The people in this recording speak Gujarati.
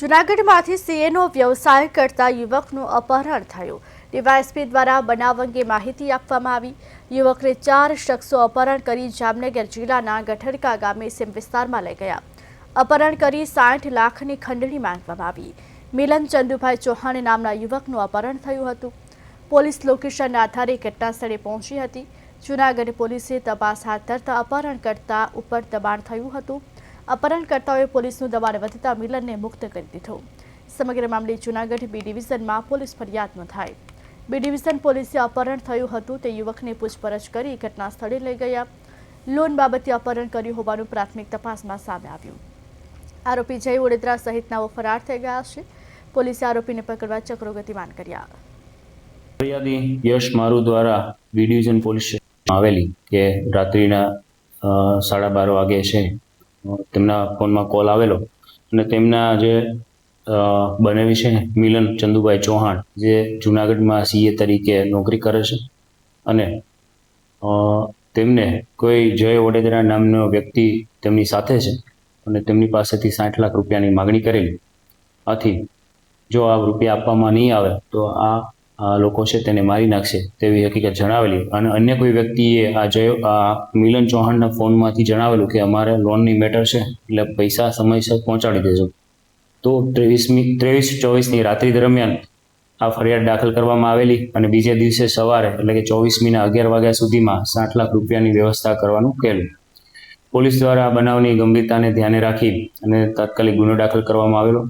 જૂનાગઢમાંથી સીએનો વ્યવસાય કરતા યુવકનું અપહરણ થયું. ડીવાયએસપી દ્વારા બનાવ અંગે માહિતી આપવામાં આવી. યુવકને ચાર શખ્સો અપહરણ કરી જામનગર જિલ્લાના ગઠડકા ગામે સીમ વિસ્તારમાં લઈ ગયા. અપહરણ કરી સાઠ લાખની ખંડણી માંગવામાં આવી. મિલન ચંદુભાઈ ચૌહાણ નામના યુવકનું અપહરણ થયું હતું. પોલીસ લોકેશનના આધારે ઘટના સ્થળે પહોંચી હતી. જૂનાગઢ પોલીસે તપાસ હાથ ધરતા અપહરણ કરતા ઉપર દબાણ થયું હતું. અપહરણકર્તાઓએ પોલીસનું દબાણ વધતા મિલનને મુક્ત કરી દીધો. સમગ્ર મામલે જૂનાગઢ બી ડિવિઝનમાં પોલીસ ફરિયાદ નોંધાઈ. બી ડિવિઝન પોલીસે અપહરણ થયું હતું તે યુવકને પૂછપરછ કરી ઘટના લઈ ગયા. લોન બાબતે અપહરણ કર્યું હોવાનું પ્રાથમિક તપાસમાં સામે આવ્યું. આરોપી જય વડોદરા સહિતનાઓ ફરાર થઈ ગયા છે. પોલીસે આરોપીને પકડવા ચક્રો ગતિમાન કર્યા. ફરિયાદી યશ મારુ દ્વારા બી ડિવિઝન પોલીસ આવેલી કે રાત્રિના સાડા બાર વાગે છે. તેમના ફોનમાં કોલ આવેલો. અને તેમના જે બનેવી છે મિલન ચંદુભાઈ ચૌહાણ, જે જુનાગઢમાં સીએ તરીકે નોકરી કરે છે. અને તેમને કોઈ જય વડોદરા નામનો વ્યક્તિ તેમની સાથે છે અને તેમની પાસેથી સાઠ લાખ રૂપિયાની માગણી કરેલી. આથી, જો આ રૂપિયા આપવામાં નહીં આવે, તો આ લોકો છે તેને મારી નાખશે તેવી હકીકત જણાવેલી. અને અન્ય કોઈ વ્યક્તિએ આ જય, આ મિલન ચૌહાણના ફોનમાંથી જણાવેલું કે અમારે લોનની મેટર છે, એટલે પૈસા સમયસર પહોંચાડી દેજો. તો ત્રેવીસમી, ત્રેવીસ ચોવીસની રાત્રિ દરમિયાન આ ફરિયાદ દાખલ કરવામાં આવેલી અને બીજે દિવસે સવારે, એટલે કે ચોવીસમીના અગિયાર વાગ્યા સુધીમાં સાઠ લાખ રૂપિયાની વ્યવસ્થા કરવાનું કહેલું. પોલીસ દ્વારા આ બનાવની ગંભીરતાને ધ્યાને રાખી અને તાત્કાલિક ગુનો દાખલ કરવામાં આવેલો.